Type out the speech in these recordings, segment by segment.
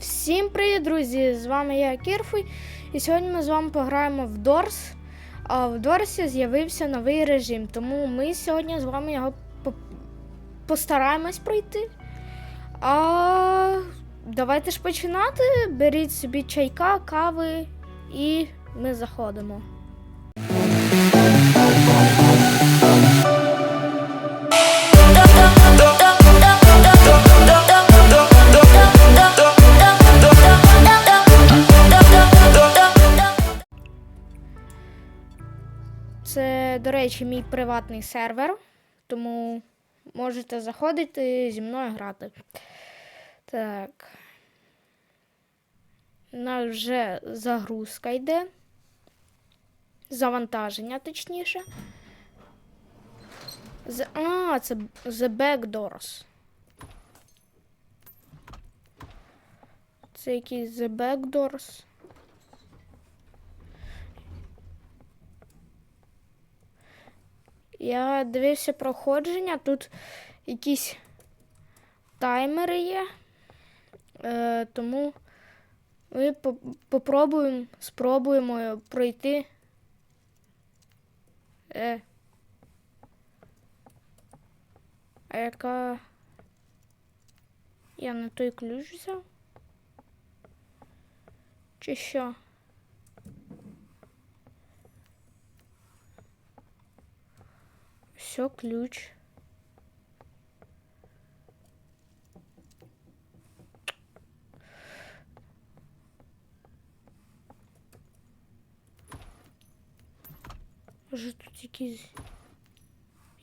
Всім привіт, друзі! З вами я Кірфуй. І сьогодні ми з вами пограємо в Дорс. А в Дорсі з'явився новий режим, тому ми сьогодні з вами його по- постараємось пройти. А давайте ж починати. Беріть собі чайка, кави і ми заходимо. До речі, мій приватний сервер, тому можете заходити зі мною грати. Так. У нас вже загрузка йде. Завантаження, точніше. З... А, це The Backdoors. Це якийсь The Backdoors. Я дивився проходження, тут якісь таймери є. Е, тому ми попробуємо, спробуємо пройти. Е. А яка. Я не той ключ взяв? Чи що? Все, ключ. Може тут якийсь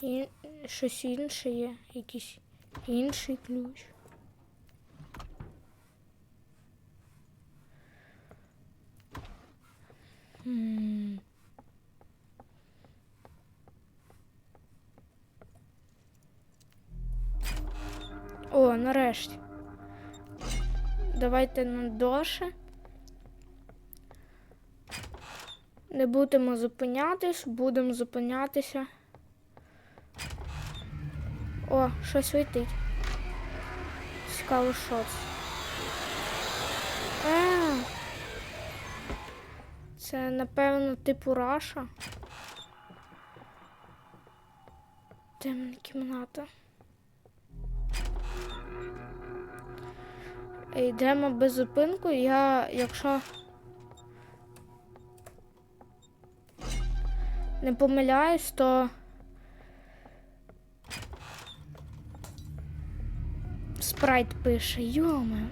і... щось інше є, якийсь інший ключ. М. О, нарешті. Давайте на доше. Не будемо зупинятись, будемо зупинятися. О, щось летить. Цікаво, що це. А, це, напевно, типу Раша. Темна кімната. Йдемо без зупинку. Я, якщо не помиляюсь, то спрайт пише, йоме.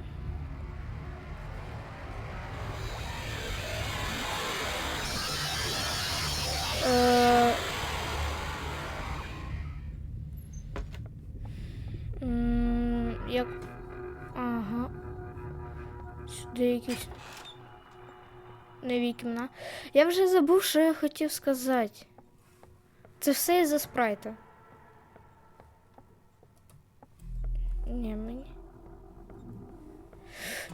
Як... Сюди якісь нові кімна. Я вже забув, що я хотів сказати. Це все із-за спрайта. Ні, мені.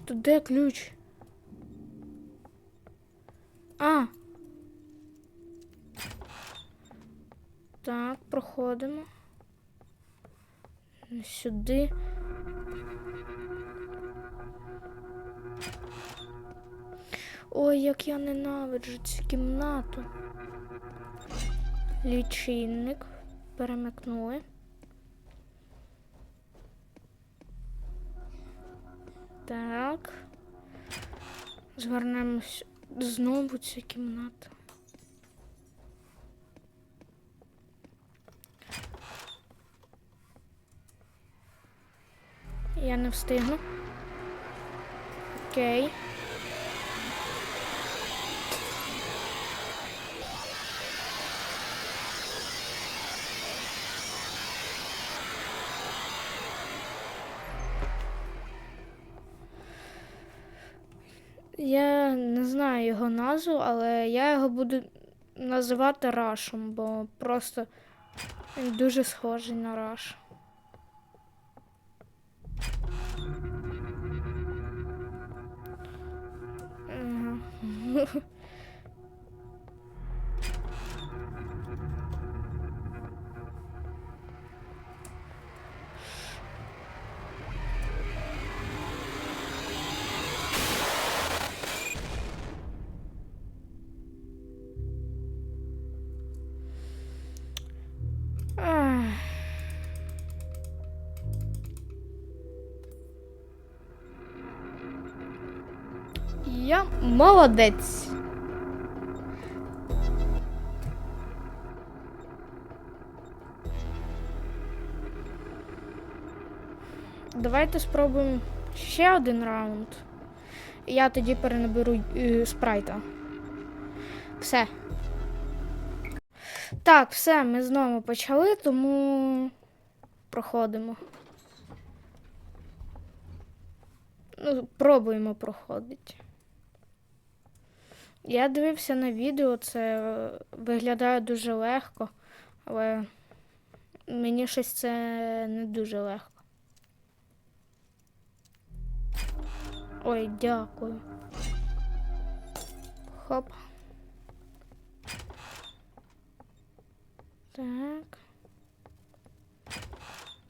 Тут де ключ? А. Так, проходимо. Сюди. Ой, як я ненавиджу цю кімнату. Лічильник. Перемикнули. Так. Звернемось знову ця кімната. Я не встигну. Окей. Я не знаю його назву, але я його буду називати Рашем, бо просто він дуже схожий на Раш. Я молодець. Давайте спробуємо ще один раунд. Я тоді перенаберу е, спрайта. Все. Так, все, ми знову почали, тому проходимо. Ну, пробуємо проходити. Я дивився на відео, це е, виглядає дуже легко, але мені щось це не дуже легко. Ой, дякую. Хоп. Так.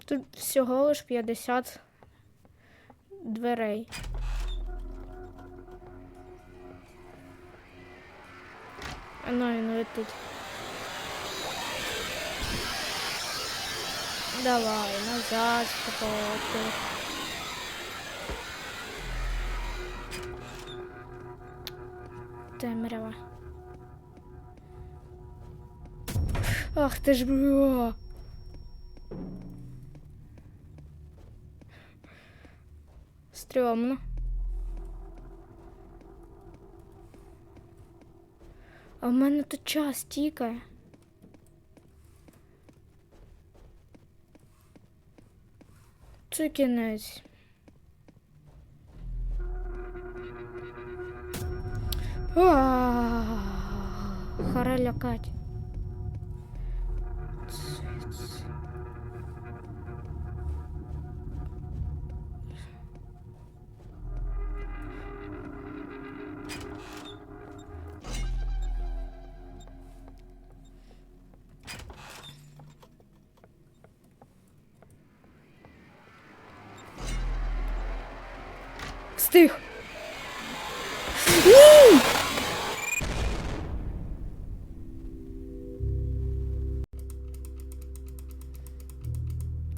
Тут всього лиш 50 дверей. А ну він летить. Давай, назад, спокойно. Темрява. Ах ти ж бля. Стрьомно. А в мене тут час тікає. Це кінець. Хара лякать. Встиг. Ні!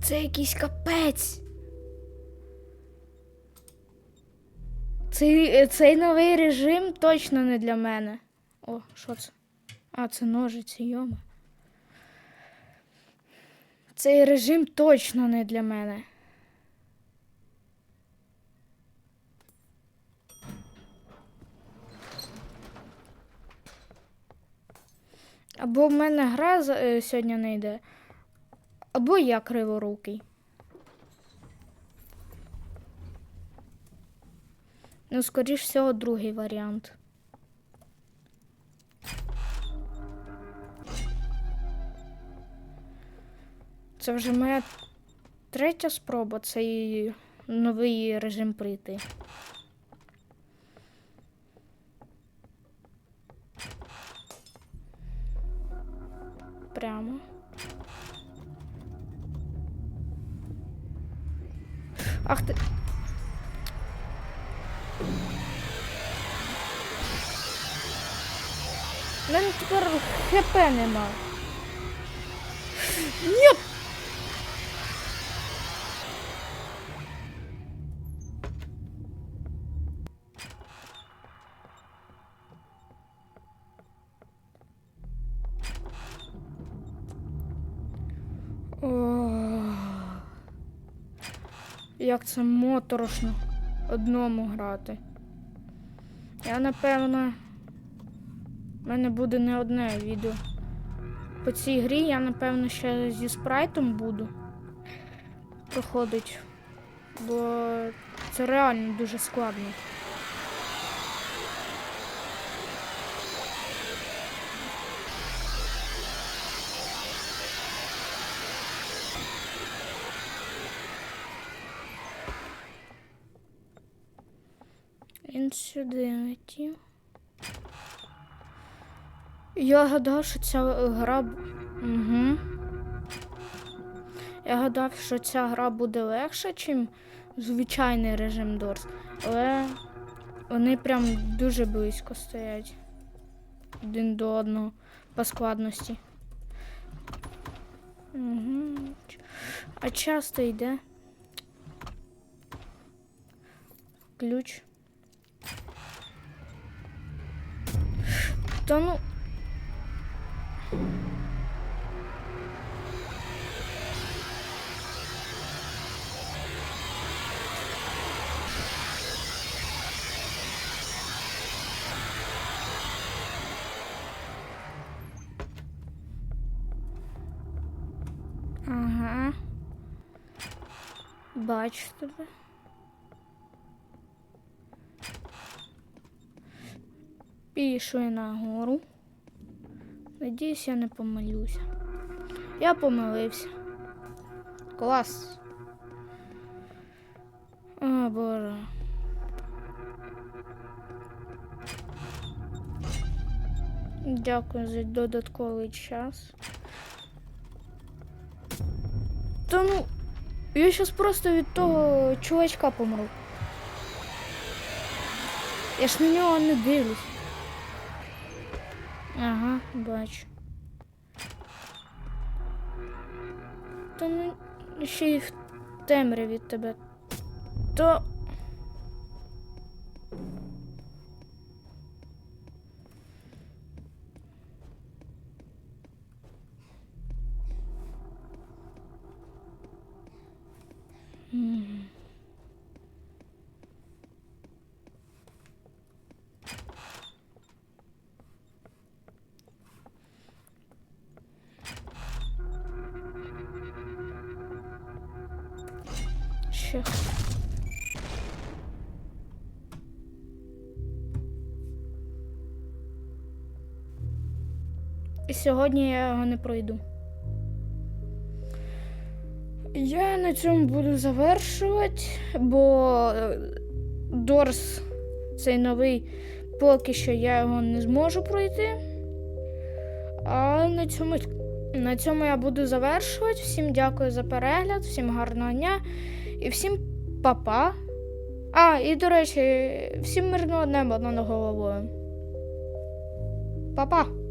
Це якийсь капець. Цей, цей новий режим точно не для мене. О, що це? А, це ножиці, йома. Цей режим точно не для мене. Або в мене гра е, сьогодні не йде, або я криворукий. Ну, скоріш всього, другий варіант. Це вже моя третя спроба цей новий режим прийти. Прямо. Ах ти. У мене тепер хп нема. Ні! Як це моторошно одному грати. Я напевно. У мене буде не одне відео. По цій грі я, напевно, ще зі спрайтом буду проходить, бо це реально дуже складно. Він сюди летів. Я гадав, що ця гра. Угу. Я гадав, що ця гра буде легша, ніж звичайний режим Дорс. Але вони прям дуже близько стоять один до одного по складності. Угу. А часто йде. Та ну. Бачу тебе. Пішли нагору. Надіюсь, я не помилюся. Я помилився. Клас. О, боже. Дякую за додатковий час. Та ну, я щас просто від того чувачка помру. Я ж на нього не дивлюсь. Ага, бачу. Та ну ще й в темряві тебе. То. Ще. І сьогодні я його не пройду. Я на цьому буду завершувати, бо е, Дорс цей новий, поки що я його не зможу пройти. А на цьому, на цьому я буду завершувати. Всім дякую за перегляд, всім гарного дня і всім па-па. А, і до речі, всім мирного неба над головою. Па-па!